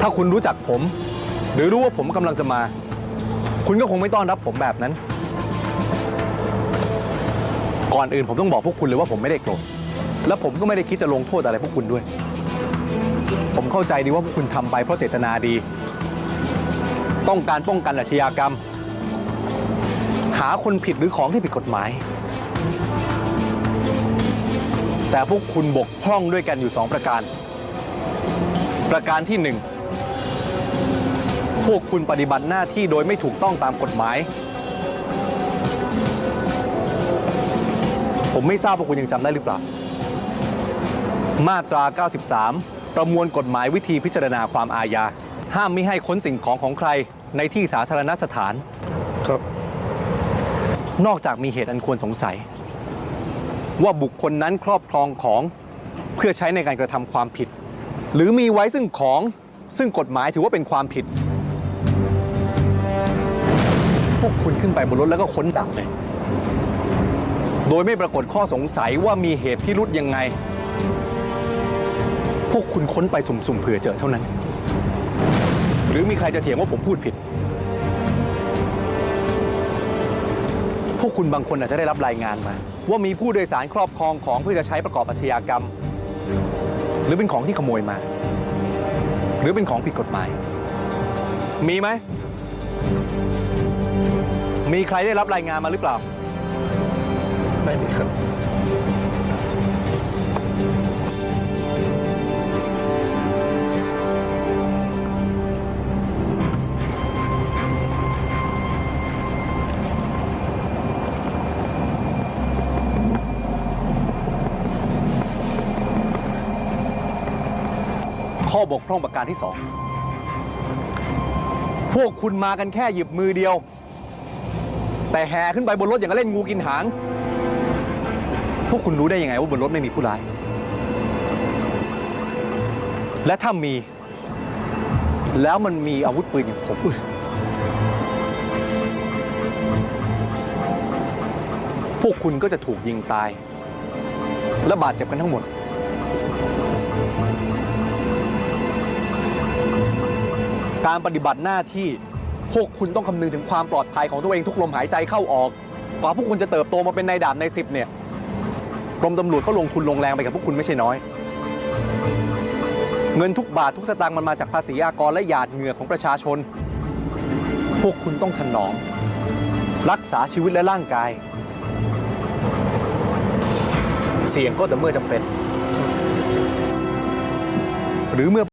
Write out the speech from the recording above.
ถ้าคุณรู้จักผม หรือรู้ว่าผมกำลังจะมา คุณก็คงไม่ต้อนรับผมแบบนั้น ก่อนอื่นผมต้องบอกพวกคุณเลยว่าผมไม่ได้โกรธและผมก็ไม่ได้คิดจะลงโทษอะไรพวกคุณด้วย ผมเข้าใจดีว่าพวกคุณทำไปเพราะเจตนาดี ต้องการป้องกันอาชญากรรม หาคนผิดหรือของที่ผิดกฎหมาย แต่พวกคุณบกพร่องด้วยกันอยู่สองประการ ประการที่หนึ่ง พวกคุณปฏิบัติหน้าที่โดยไม่ถูกต้องตามกฎหมาย ผมไม่ทราบว่าคุณยังจำได้หรือเปล่า มาตรา 93 ประมวลกฎหมายวิธีพิจารณาความอาญา ห้ามไม่ให้ค้นสิ่งของของใครในที่สาธารณสถาน ครับ นอกจากมีเหตุอันควรสงสัย ว่าบุคคลนั้นครอบครองของเพื่อใช้ในการกระทำความผิด หรือมีไว้ซึ่งของซึ่งกฎหมายถือว่าเป็นความผิด พวกคุณขึ้นไปบนรถแล้วก็ค้นดักเลย โดยไม่ปรากฏข้อสงสัยว่ามีเหตุพิรุษยังไง พวกคุณค้นไปสุ่มๆเผื่อเจอเท่านั้น หรือมีใครจะเถียงว่าผมพูดผิด พวกคุณบางคนอาจจะได้รับรายงานมา ว่ามีผู้โดยสารครอบครองของเพื่อจะใช้ประกอบอาชญากรรม หรือเป็นของที่ขโมยมา หรือเป็นของผิดกฎหมาย มีไหม มีใครได้รับรายงานมาหรือเปล่า ไม่มีครับ ข้อบกพร่องประการที่สอง พวกคุณมากันแค่หยิบมือเดียว แต่แห่ขึ้นไปบนรถอย่างกับเล่นงูกินหาง พวกคุณรู้ได้ยังไงว่าบนรถไม่มีผู้ร้าย และถ้ามี แล้วมันมีอาวุธปืนอย่างผมพวกคุณก็จะถูกยิงตาย และบาดเจ็บกันทั้งหมด การปฏิบัติหน้าที่ พวกคุณต้องคำนึงถึงความปลอดภัยของตัวเองทุกลมหายใจเข้าออก กว่าพวกคุณจะเติบโตมาเป็นนายดาบในสิบเนี่ยกรมตำรวจเขาลงทุนลงแรงไปกับพวกคุณไม่ใช่น้อย เงินทุกบาททุกสตางค์มันมาจากภาษีอากรและหยาดเหงื่อของประชาชน พวกคุณต้องถนอม รักษาชีวิตและร่างกาย เสี่ยงก็แต่เมื่อจำเป็น หรือเมื่อ